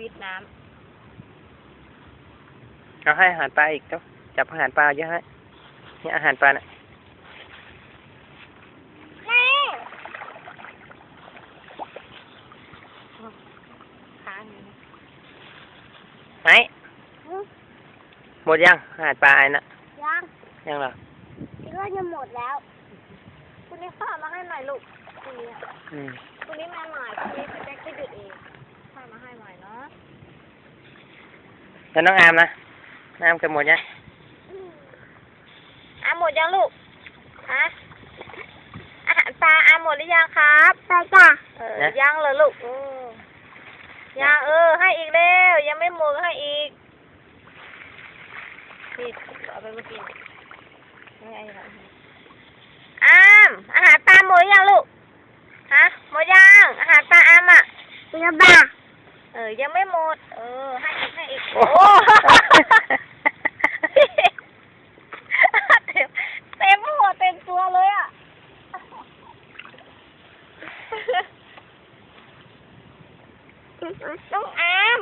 วิดน้เอาให้อาหารปลาอีกครับจับอาหารปลาเยอะให้นี่อาหารปลาน่ะำแม่ค้างอยู่นะไหนหมดยังอาหารปลาไอ้น่ะยังยังเหรอคิดว่าจะหมดแล้วคุณนี่ข้ามาให้หน่อยลูกคุณนี้อืมคุณนี้มาหน่อยคุณนี้แจ็คก็หยุดเองข้ามาให้หน่อยเนาะ แล้วน้องอามนะน้องอามจะหมดยังอาหมดยังลูกฮะอาหารปลาอาหมดหรือยังครับใช่จ้ะเออยังเลยลูกอืมยังเออ ให้อีกแล้วยังไม่หมดก็ให้อีกนี่เอาไปเมื่อกี้ไม่ไอ้ละอามอาหารปลาหมดหรือยังลูกฮะหมดยังอาหารปลาอามอะยังบ้าเออ ยังไม่หมด เออ ให้อีกให้อีก โอ้โหเต็มเต็มหัวเต็มตัวเลยอะน้องอาม